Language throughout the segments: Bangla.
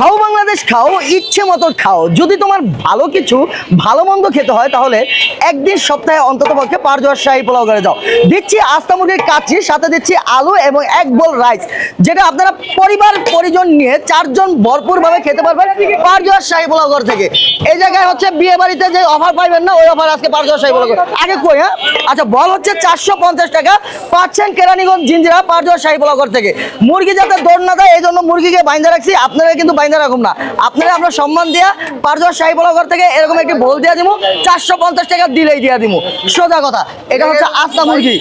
খাও বাংলাদেশ, খাও, ইচ্ছে মতো খাও। যদি তোমার ভালো কিছু, ভালো মন্দ খেতে হয়, তাহলে একদিন সপ্তাহে অন্তত পক্ষে পারজোয়ার শাহী পোলাও করে যাও। দিচ্ছি আস্তা মুরগির কাচ্ছি সাথে দিচ্ছি আলু এবং এক বোল রাইস, যেটা আপনারা পরিবার, পরিজন নিয়ে চারজন ভরপুরভাবে খেতে পারবেন পারজোয়ার শাহী পোলাও ঘর থেকে। এই জায়গায় হচ্ছে বিয়ে বাড়িতে যে অফার পাইবেন না, ওই অফার আজকে পারজোয়ার শাহী পোলাও আগে কই হ্যাঁ? আচ্ছা বল হচ্ছে চারশো পঞ্চাশ টাকা পাচ্ছেন কেরানীগঞ্জ, জিঞ্জিরা পারজোয়ার শাহী পোলাও ঘর থেকে। মুরগি যাতে দৌড় না দেয়, এই জন্য মুরগিকে বাইন্দা রাখছি। আপনারা কিন্তু বাইন্দা রাখুন না। আপনারা আমরা সম্মান দিয়া শাহী ঘর থেকে এরকম একটি ভোল দিয়া দিব চারশো পঞ্চাশ টাকা দিলেই দিয়া দিব সোজা কথা এটা হচ্ছে আস্তা মুরগি।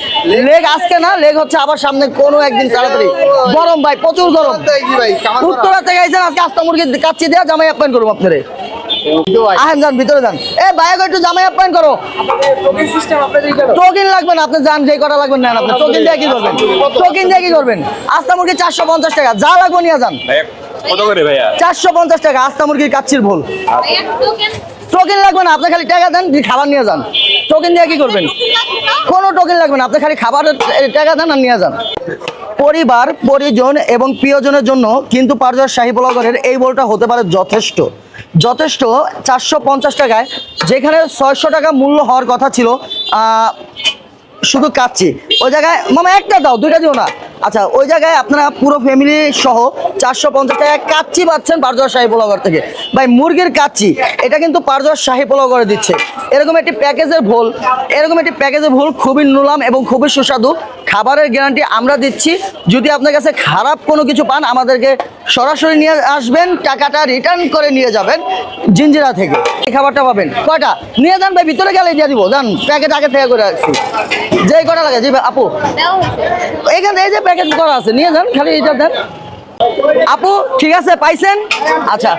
লেগ আজকে না লেগ হচ্ছে আবার সামনে কোনো একদিন তাড়াতাড়ি। গরম ভাই প্রচুর গরম। উত্তরা থেকে আইছেন আজকে আস্তা মুরগি কাচ্চি দেওয়া জামাই আপ্যায়ন করব আপনারে। আহেন যান ভিতরে যান। এ ভাইয়া একটু জামাই আপ্যায়ন করো। টোকেন লাগবে না আপনি যান যেই কটা লাগবেন নেন আপনি। টোকেন দিয়ে কি করবেন? টোকেন দিয়ে কি করবেন? আস্তা মুরগি চারশো পঞ্চাশ টাকা যা লাগবে নিয়ে যান। কত করে ভাইয়া? চারশো পঞ্চাশ টাকা আস্তা মুরগির কাচ্ছির ভুল। টোকেন? লাগবে না আপনি খালি টাকা দেন খাবার নিয়ে যান। টোকেন দিয়ে কি করবেন? কোনো টোকেন লাগবে না আপনি খালি খাবারের টাকা দেন আর নিয়ে যান। পরিবার পরিজন এবং প্রিয়জনের জন্য কিন্তু পারজার শাহী পোলাগরের এই বলটা হতে পারে যথেষ্ট। যথেষ্ট চারশো পঞ্চাশ টাকায় যেখানে ছয়শো টাকা মূল্য হওয়ার কথা ছিল আহ, শুধু কাচ্ছি ওই জায়গায় মামা একটা দাও দুইটা দিও না। আচ্ছা ওই জায়গায় আপনারা পুরো ফ্যামিলি সহ চারশো পঞ্চাশ টাকা কাচ্চি পাচ্ছেন পারজোয়া শাহী পোলাগর থেকে। ভাই, মুরগির কাচ্চি, এটা কিন্তু পারজোয়া শাহী পোলাগরে দিচ্ছে। এরকম একটি প্যাকেজের ভুল, এরকম একটি প্যাকেজের ভুল খুবই নুলাম এবং খুবই সুস্বাদু। খাবারের গ্যারান্টি আমরা দিচ্ছি। যদি আপনার কাছে খারাপ কোনো কিছু পান আমাদেরকে সরাসরি নিয়ে আসবেন টাকাটা রিটার্ন করে নিয়ে যাবেন জিঞ্জিরা থেকে। এই খাবারটা পাবেন। কয়টা? নিয়ে যান ভাই ভিতরে গেলে দিয়ে দিব। যান প্যাকেট আগে থেকে করে রাখছি যে কটা লাগে ভাই, আপু। এখানে এই যে প্যাকেট করা আছে নিয়ে যান খালি এটা দেন। আপু ঠিক আছে পাইছেন? আচ্ছা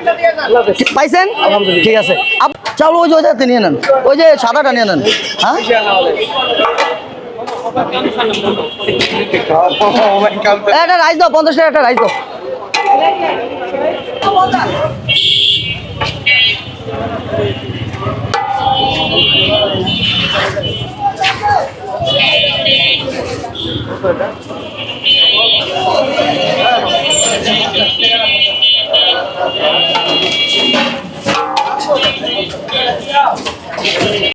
পাইছেন? ঠিক আছে। আপু চাউল ওই যে ওই নিয়ে নেন। ওই যে সাদাটা নিয়ে নেন। হ্যাঁ? একটা রাইস পঞ্চাশ টাকা একটা রাইস